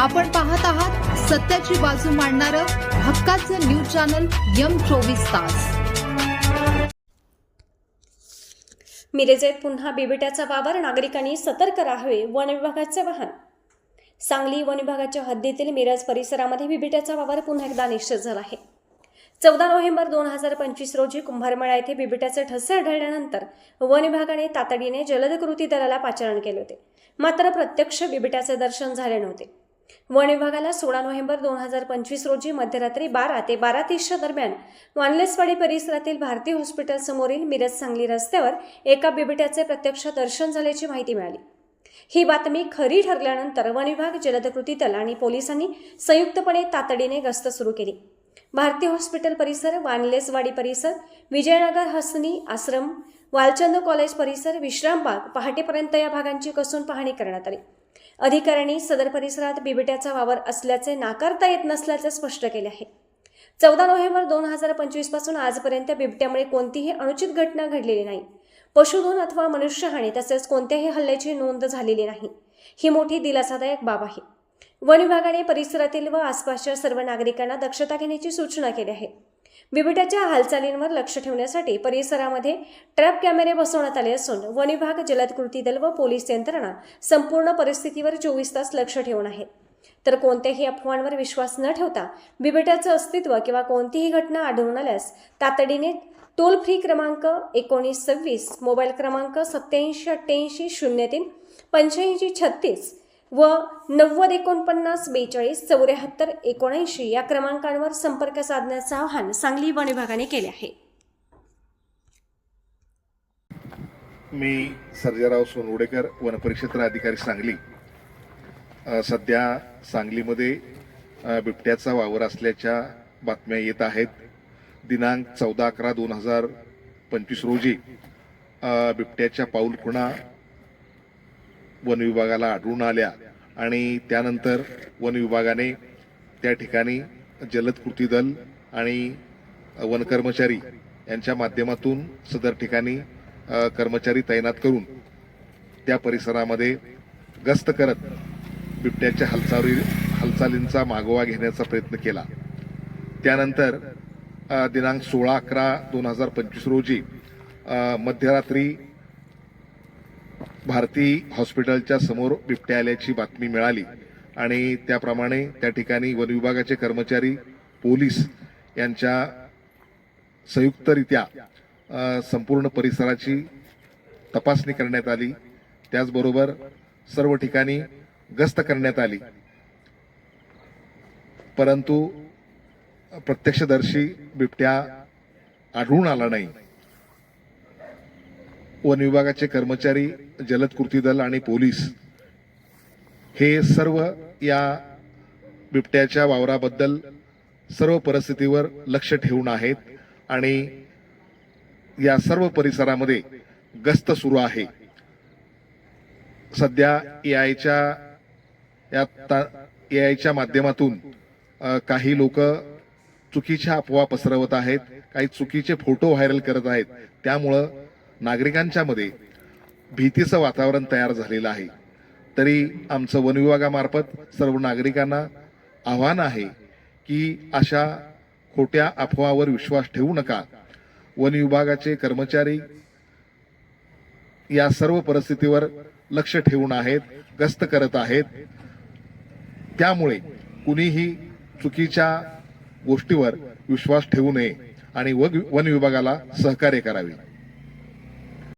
आपण पाहत आहात सत्याची बाजू मांडणारं हक्काचं न्यूज चॅनल यम चोवीस तास. मिरेजेत पुन्हा बिबट्याचा वावर नागरिकांनी सतर्क राहावे वन विभागाचे वाहन. सांगली वन विभागाच्या हद्दीतील मिरज परिसरामध्ये बिबट्याचा वावर पुन्हा एकदा निश्चित झाला आहे. चौदा नोव्हेंबर दोन हजार पंचवीस रोजी कुंभारमेळा येथे बिबट्याचे ठसे आढळल्यानंतर वन विभागाने तातडीने जलद कृती दलाला पाचारण केले होते. मात्र प्रत्यक्ष बिबट्याचे दर्शन झाले नव्हते. वन विभागाला सोळा नोव्हेंबर दोन हजार पंचवीस रोजी मध्यरात्री बारा ते बारा तीसच्या दरम्यान वानलेसवाडी परिसरातील भारती हॉस्पिटल समोरील मिरज सांगली रस्त्यावर एका बिबट्याचे प्रत्यक्ष दर्शन झाल्याची माहिती मिळाली. ही बातमी खरी ठरल्यानंतर वन विभाग जलद कृती दल आणि पोलिसांनी संयुक्तपणे तातडीने गस्त सुरू केली. भारती हॉस्पिटल परिसर वानलेसवाडी परिसर विजयनगर हसनी आश्रम वालचंद कॉलेज परिसर विश्रामबाग पहाटेपर्यंत या भागांची कसून पाहणी करण्यात आली. अधिकाऱ्यांनी सदर परिसरात बिबट्याचा वावर असल्याचे नाकारता येत नसल्याचे स्पष्ट केले आहे. चौदा नोव्हेंबर दोन हजार पंचवीसपासून आजपर्यंत बिबट्यामुळे कोणतीही अनुचित घटना घडलेली नाही. पशुधन अथवा मनुष्यहानी तसेच कोणत्याही हल्ल्याची नोंद झालेली नाही. ही मोठी दिलासादायक बाब आहे. वन विभागाने परिसरातील व आसपासच्या सर्व नागरिकांना दक्षता घेण्याची सूचना केली आहे. बिबट्याच्या हालचालींवर लक्ष ठेवण्यासाठी परिसरामध्ये ट्रॅप कॅमेरे बसवण्यात आले असून वनविभाग जलद कृती दल व पोलीस यंत्रणा संपूर्ण परिस्थितीवर चोवीस तास लक्ष ठेवून आहेत तर कोणत्याही अफवांवर विश्वास न ठेवता बिबट्याचं अस्तित्व किंवा कोणतीही घटना आढळून आल्यास तातडीने टोल फ्री क्रमांक एकोणीस सव्वीस मोबाईल क्रमांक सत्याऐंशी अठ्ठ्याऐंशी शून्य तीन पंच्याऐंशी छत्तीस व नव्वद एकोणपन्नास बेचाळीस चौऱ्याहत्तर एकोणऐंशी या क्रमांकांवर संपर्क साधण्याचं आवाहन सांगली वन विभागाने केले आहे. मी सर्जराव सोनवडेकर वनपरिक्षेत्र अधिकारी सांगली. सध्या सांगलीमध्ये बिबट्याचा वावर असल्याच्या बातम्या येत आहेत. दिनांक चौदा अकरा दोन हजार पंचवीस रोजी बिबट्याच्या पाऊल खुणा वन विभागाला आढळून आल्या. आणि त्यानंतर वन विभागाने त्या ठिकाणी जलद कृती दल आणि वन कर्मचारी यांच्या माध्यमातून सदर ठिकाणी कर्मचारी तैनात करून त्या परिसरामध्ये गस्त करत बिबट्याच्या हालचाली हालचालींचा मागोवा घेण्याचा प्रयत्न केला. त्यानंतर दिनांक सोळा अकरा दोन हजार पंचवीस रोजी मध्यरात्री भारती हॉस्पिटलच्या समोर बिबट्या आल्याची बातमी मिळाली आणि त्याप्रमाणे त्या ठिकाणी वन विभागाचे कर्मचारी पोलीस यांच्या संयुक्तरित्या संपूर्ण परिसराची तपासणी करण्यात आली. त्याचबरोबर सर्व ठिकाणी गस्त करण्यात आली. परंतु प्रत्यक्षदर्शी बिबट्या आढळून आला नाही. वन विभागाचे कर्मचारी जलद कृती दल आणि पोलीस हे सर्व या बिबट्याच्या वावराबद्दल सर्व परिस्थितीवर लक्ष ठेवून आहेत आणि या सर्व परिसरामध्ये गस्त सुरू आहे. सध्या ए आयच्या या ए आयच्या माध्यमातून काही लोक चुकीच्या अफवा पसरवत आहेत काही चुकीचे फोटो व्हायरल करत आहेत. त्यामुळं नागरिकांच्या मध्ये भीतीचं वातावरण तयार झालेलं आहे. तरी आमचं वनविभागामार्फत सर्व नागरिकांना आव्हान आहे की अशा खोट्या अफवावर विश्वास ठेवू नका. वन विभागाचे कर्मचारी या सर्व परिस्थितीवर लक्ष ठेवून आहेत गस्त करत आहेत. त्यामुळे कुणीही चुकीच्या गोष्टीवर विश्वास ठेवू नये आणि वन विभागाला सहकार्य करावे.